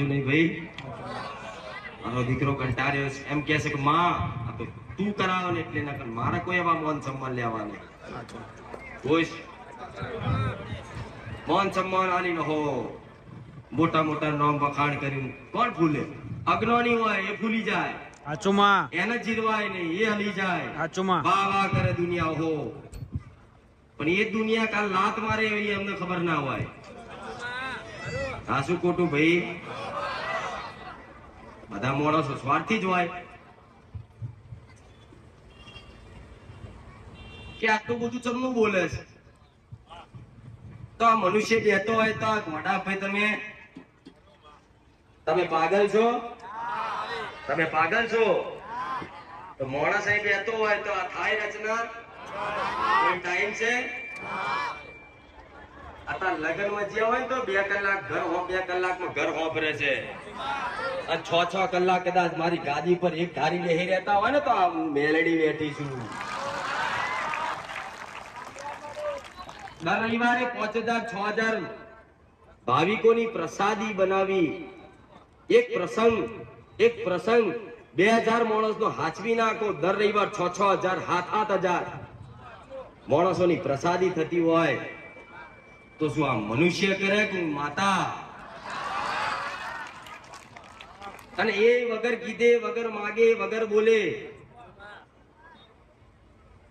સાચું નહીં ભાઈ મારો દીકરો કંટાળ્યો છે. એમ કહે છે કે માં આ તો તું કરાવો ને એટલે નકર મારા કોઈ એવા મોન સન્માન લેવા નહીં. ખુશ મોન સન્માન આલી ન હો. મોટા મોટા નામ વખાણ કર્યું કોણ ભૂલે અજ્ઞાની હોય એ ભૂલી જાય. હાચુમાં એને જીરવાય નહીં એ હલી જાય. હાચુમાં વાહ વાહ કરે દુનિયા હો. પણ એ દુનિયા કાલ લાત મારે એવી એમને ખબર ના હોય. સાસુ ખોટું ભાઈ. બધા માણસો સ્વાર્થી જ હોય. કે આટલું બધું ચમનું બોલે છે? તો આ મનુષ્ય બેહતો હોય તો આ ભાઈ તમે તમે પાગલ છો? તમે પાગલ છો? તો મોડા સાહેબ બેઠો હોય તો આ થાય રચના? કોઈ ટાઈમ છે? અત્યારે લગ્નમાં જ્યાં હોય ને તો બે કલાક ઘર હો બે કલાકમાં ઘર હોભરે છે છ છ કલાક કદાચ મારી ગાદી પર એક ધારી બેહી રહેતા હોય ને તો આ મેલડી બેઠી છું દર રવિવારે પાંચ છ હજાર ભાવિકોની પ્રસાદી બનાવી. એક પ્રસંગ એક પ્રસંગ, બે હજાર માણસનો હાચવી નાખો. દર રવિવાર છ છ હજાર, સાત સાત હજાર માણસોની પ્રસાદી થતી હોય. તો શું આ મનુષ્ય કરે કે માતા? અને એ વગર કીધે, વગર માગે, વગર બોલે.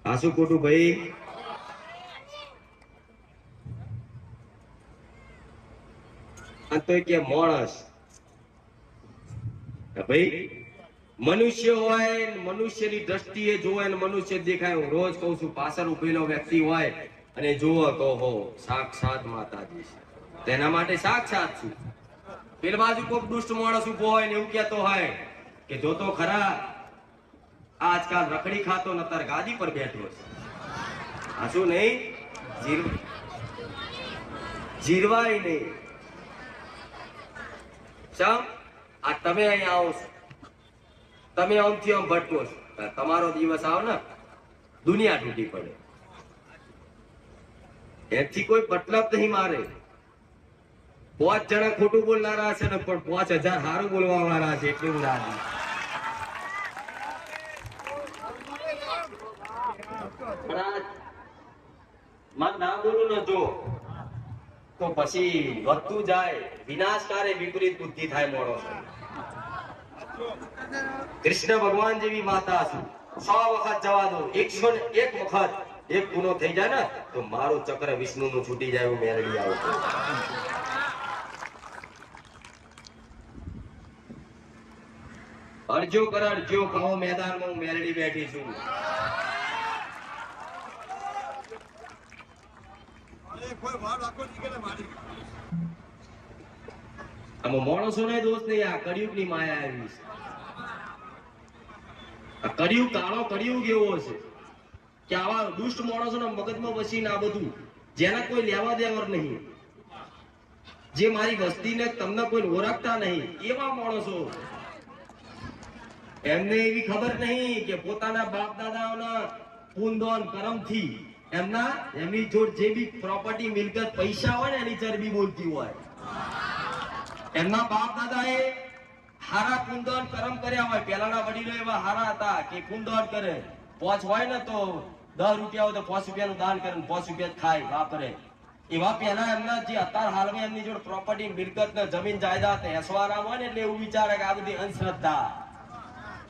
આ શું ખોટું ભાઈ? તો કે માણસ. ભાઈ, મનુષ્ય હોય મનુષ્યની દ્રષ્ટિએ જોવે મનુષ્ય દેખાય. હું રોજ કહું છું, પાછળ ઉભેલો વ્યક્તિ હોય અને જુઓ તો હો, સાક્ષાત માતાજી છે. તેના માટે સાક્ષાત છું. પેલ બાજુ કોક દુષ્ટ માણસ ઊભો હોય ને એવું કહેતો હોય કે જોતો ખરા આજકાલ રખડી ખાતો નતર ગાદી પર બેઠો છે. આ શું નહીં? જીર જીરવાય નહીં. ચમ આ તમે અહીંયા આવો છો. તમે આમથી આમ ભટકો છો. તમારો દિવસ આવ ને, દુનિયા તૂટી પડે. એથી કોઈ મતલબ નહીં મારે. પાંચ જણા ખોટું બોલનારા છે ને પણ પાંચ હજાર સારું બોલવા વાળા છે એટલું હું રાજી. ના બોલું ન જો, તો પછી વધતું જાય, વિનાશકારે વિપરીત બુદ્ધિ થાય મોડો કૃષ્ણ ભગવાન જેવી માતા છું. સો વખત જવા દો, એકસો એક વખત. એક ગુનો થઈ જાય ને તો મારું ચક્ર વિષ્ણુ નું છૂટી જાય એવું મેરડી આવું અરજો કર અરજો કહો મેદાનમાં હું મેરડી બેઠી છું. આમાં માણસોને દોષ નહીં આ કળિયુગની માયા આવી છે. આ કળિયુગ કાળો કળિયુગ એવો છે. કે આવા દુષ્ટ માણસોના મગજમાં વસીને આ બધું, જેના કોઈ લેવા દેવર નહીં. જે મારી વસ્તીને તમને કોઈ ઓળખતા નહીં, એવા માણસો. એમને એવી ખબર નહીં કે પોતાના બાપ દાદાઓના પૂનદોન કરમથી એમના એમની જોડ જે બી પ્રોપર્ટી મિલકત, પૈસા હોય ને એની ચરબી બોલતી હોય. એમના બાપ દાદાએ હારા કુંદન કરમ કર્યા હોય. પેલાના વડીલો એવા હારા હતા કે કુંદન કરે. પોચ હોય ને તો દસ રૂપિયા હોય તો પાંચ રૂપિયાનું દાન કરે પાંચ રૂપિયા ખાય, વાપરે. એવા પહેલા એમના જે અત્યાર હાલમાં એમની જોડે પ્રોપર્ટી મિલકત જમીન જાયદાદ ને હોય ને એટલે એવું વિચારે કે આ બધી અંધશ્રદ્ધા.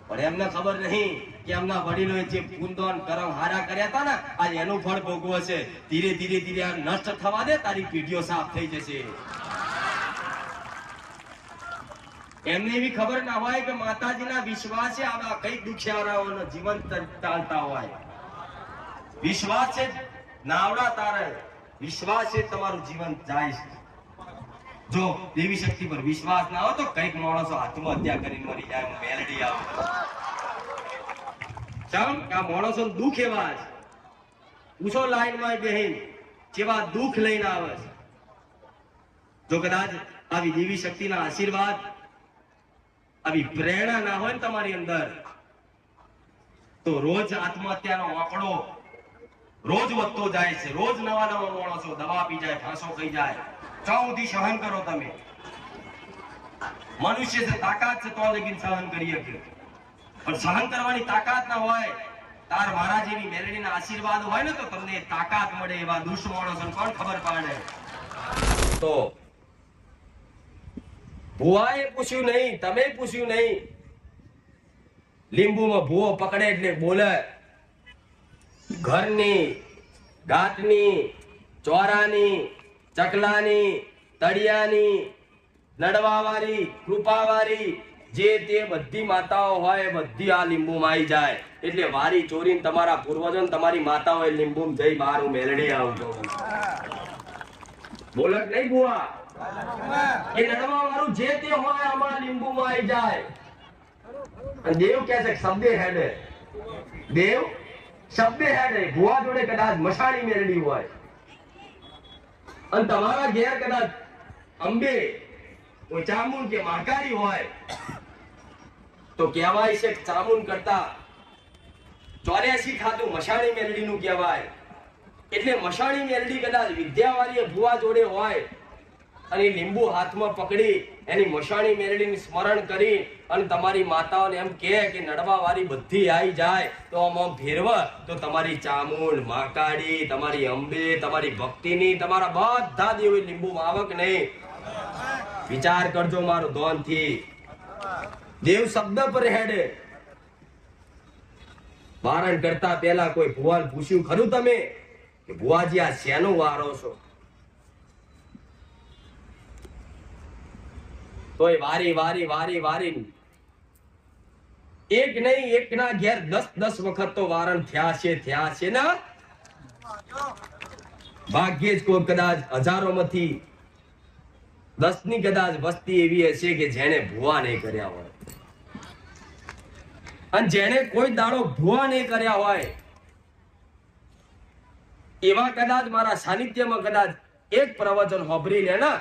પણ એમને ખબર નહીં કે એમના વડીલોએ જે કુંદન, કરમ, હારા કર્યા હતા ને, આજ એનું ફળ ભોગવે છે. ધીરે ધીરે ધીરે આ નષ્ટ થવા દે, તારી પીઢીઓ સાફ થઈ જશે. એમને એવી ખબર ના હોય કે માતાજીના વિશ્વાસે આવા કઈ દુખિયારાઓનો જીવન ચાલતા હોય. વિશ્વાસ છે નાવડા તારે. વિશ્વાસ છે તમારું જીવન જાય છે. જો દેવી શક્તિ પર વિશ્વાસ ના હોય તો કંઈક માણસો આત્મહત્યા કરીને મરી જાય હું મેલડી આવું. ચમ આ માણસો દુઃખ એવા છે. પૂછો લાઈનમાં બેહીન જેવા દુઃખ લઈને આવે છે. જો કદાચ આવી દેવી શક્તિના આશીર્વાદ, આવી પ્રેરણા ના હોય ને તમારી અંદર, તો રોજ આત્મહત્યાનો આંકડો રોજ વધતો જાય છે, રોજ નવા નવા માણસો દવા પી જાય, ફાંસો ખાઈ જાય. ચૌથી સહન કરો તમે. મનુષ્ય છે તાકાત છે તો લગીન સહન કરી શકે. પણ સહન કરવાની તાકાત ના હોય, તાર મારા જેવી મેલડીના આશીર્વાદ હોય ને તો તમને તાકાત મળે એવા દુષ્ટ માણસો કોણ ખબર પાડે. તો ભુવાએ પૂછ્યું નહીં, તમે પૂછ્યું નહીં. લીંબુમાં ભૂવો પકડે એટલે બોલે. ઘરની, ગાંઠની, ચોરાની, ચકલાની, તળિયાની, નડવાવાળી, કૃપાવાળી, જે તે બધી માતાઓ હોય એ બધી આ લીંબુમાં આવી જાય. એટલે વારી ચોરીને તમારા પૂર્વજો તમારી તમારી માતાઓએ લીંબુમાં જઈ બહાર હું મેળડી આવજો. બોલક નહીં બુઆ એ નડવા વાળું જે તે હોય અમારા લીંબુમાં આવી જાય. દેવ કહે છે શબ્દે હેડે. દેવ શબ્દે હેડે, ભુવા જોડે કદાચ મશાણી મેળડી હોય. અને તમારા ઘેર કદાચ અંબે કોઈ ચામુન કે મહાકાળી હોય, તો કહેવાય છે ચામુન કરતા ચોર્યાસી ખાતું મશાણી મેલડીનું કહેવાય. એટલે મશાણી મેલડી કદાચ વિદ્યાવાળીએ ભુવા જોડે હોય અને લીંબુ હાથમાં પકડી, એની મશાણી મેલડીને સ્મરણ કરી અને તમારી માતાઓને એમ કે નડવા વાળી બધી આવી જાય, તો આમાં ફેરવ તો તમારી ચામુંડ, માકાડી, તમારી અંબે, તમારી ભક્તિની, તમારા બધા દેવ લીંબુ આવક નહીં. વિચાર કરજો મારો ધોનથી દેવ શબ્દ પર હેડે. બારણ કરતા પહેલા કોઈ ભુવાન પૂછ્યું, ખરું તમે? કે, ભુવાજી, આ શેનો વારો છો? તોય વારી વારી વારી વારી એક નહીં એક ના ઘેર દસ દસ વખત તો વારણ થયા છે થયા છે ને? ભાગ્યે જ કોઈ કદાચ હજારો માંથી દસની કદાચ વસ્તી એવી હશે કે જેને ભુવા નહીં કર્યા હોય. અને જેને કોઈ દાડો ભુવા નહીં કર્યા હોય, એવા કદાચ મારા સાનિધ્યમાં કદાચ એક પ્રવચન હોભરી લે ને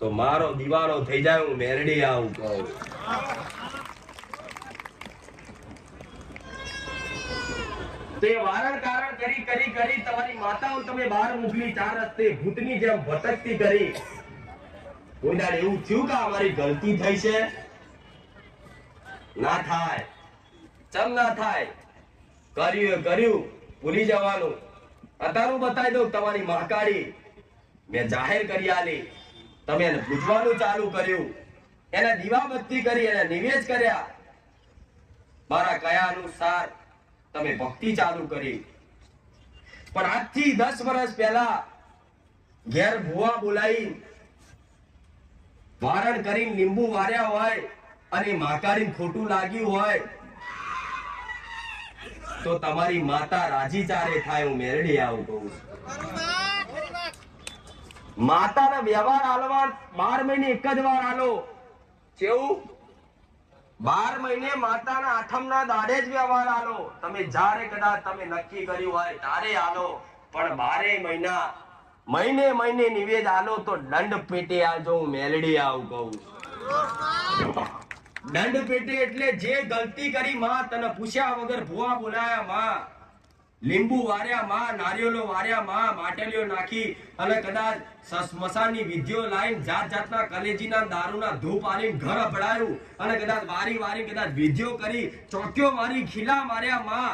તો મારો દીવાનો થઈ જાય, હું મેરડી આવું કહું. એવું થયું કે અમારી ગલતી થઈ છે? ના થાય. ચમ ના થાય? કર્યું કર્યું, ભૂલી જવાનું. અતારું બતાવી દઉં તમારી મહાકાળી મેં જાહેર કરી આલી. તમે એને પૂજવાનું ચાલુ કર્યું. એને દીવાબત્તી કરી, એને નિવેશ કર્યા. મારા કયા અનુસાર તમે ભક્તિ ચાલુ કરી. પણ આજથી દસ વર્ષ પહેલા ઘેર ભુવા બોલાવી વારણ કરીને લીંબુ વાર્યા હોય અને મહાકાળી ખોટું લાગ્યું હોય, તો તમારી માતા રાજી ચારે થાય, હું મેરડી આવું કહું છું. માતાના વ્યવહાર આલવા બાર મહિને એક જ વાર હાલો કેવું બાર મહિને માતાના આઠમના દાડે જ વ્યવહાર હાલો તમે જ્યારે કદાચ તમે નક્કી કર્યું હોય તારે હાલો પણ બારે મહિના, મહિને મહિને નિવેદ આલો તો દંડ પેટે આજો, હું મેલડી આવું કહું. દંડ પેટે એટલે જે ગલતી કરી માં તને પૂછ્યા વગર ભૂવા બોલાયા માં. લીંબુ વાર્યા માં નારિયેલો માટલીઓ નાખી અને કદાચ સ્મશાનની વિધિઓ લાઈન જાત જાતના કલેજીના દારૂના ધૂપ આલીને ઘર અપડાયું અને કદાચ વારી વારી કદાચ વિધિઓ કરી ચોક્યો મારી, ખીલા માર્યા માં.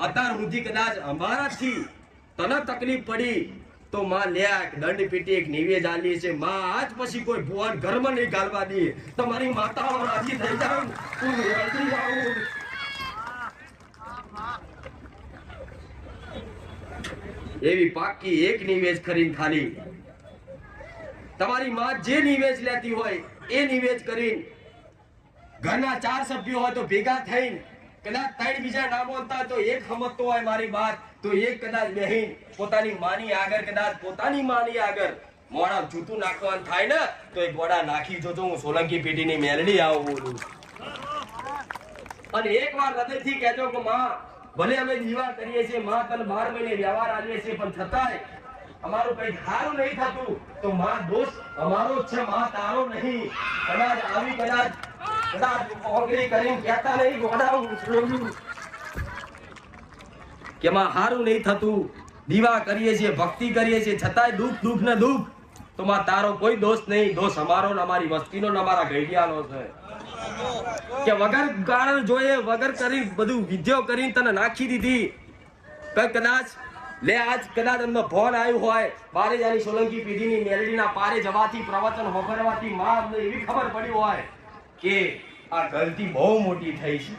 અત્યાર સુધી કદાચ અમારાથી તને તકલીફ પડી તો માં લે આ દંડ પીટી, એક નિવેદ આલી છે. માં, આજ પછી કોઈ ભુવન ઘરમાં નહીં ગાલવા દે. તમારી માતાઓ રાજી થઈ જાવ હું રડી જાઉં એવી પાકી એક નિવેશ કરીને ખાલી. તમારી માં જે નિવેશ લેતી હોય, એ નિવેશ કરીને ઘરના ચાર સભ્યો હોય તો ભેગા થઈને કદાચ ત્રણ બીજા ના બોલતા તો એક સમજતો હોય મારી વાત, તો એક કદાચ બહેન પોતાની માની આગળ, કદાચ પોતાની માની આગળ મોડા જૂતું નાખવાનું થાય ને, તો એ ગોડા નાખી જોજો, હું સોલંકી પેઢીની મેલડી આવું બોલું અને એક વાર હૃદયથી કહેજો કે માં ભલે અમે દીવા કરીએ છીએ, માં તન બાર મહિને વ્યવહાર આવીએ છીએ, પણ છતાંય અમારું કઈ સારું નહીં થતું તો માં દોષ અમારો છે, માં તારો નહીં. કદાચ આવી, કદાચ કદાચ ઓગળી કરીને કહેતા નહીં ગોડાવું કે માં સારું નહીં થતું, દીવા કરીએ છીએ, ભક્તિ કરીએ છીએ, છતાંય દુઃખ દુઃખ ને દુઃખ, તો માં તારો કોઈ દોષ નહીં. દોષ અમારો ને અમારી વસ્તીનો ને અમારા ઘડિયાનો છે. કે વગર કારણ જોઈએ, વગર કરી બધું વિધિઓ કરીને તને નાખી દીધી. કદાચ, લે આજ કદાચ એમનો ફોન આવ્યું હોય, બારે જાની સોલંકી પેઢીની મેલડીના પારે જવાથી, પ્રવચન વગરવાથી માં એવી ખબર પડી હોય કે આ ગલતી બહુ મોટી થઈ છે.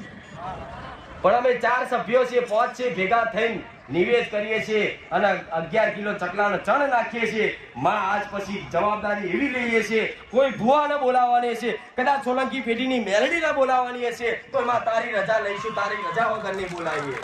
પણ અમે ચાર સભ્યો છે પાંચ છે ભેગા થઈને નિવેદ કરીએ છીએ અને અગિયાર કિલો ચકલાનો ચણ નાખીએ છીએ. માં આજ પછી જવાબદારી એવી લઈએ છીએ, કોઈ ભુવા ન બોલાવવાની છે કદાચ સોલંકી પેઢીની મેલડી ન બોલાવવાની છે તો એમાં તારી રજા લઈશું, તારી રજા વગર નહીં બોલાવીએ.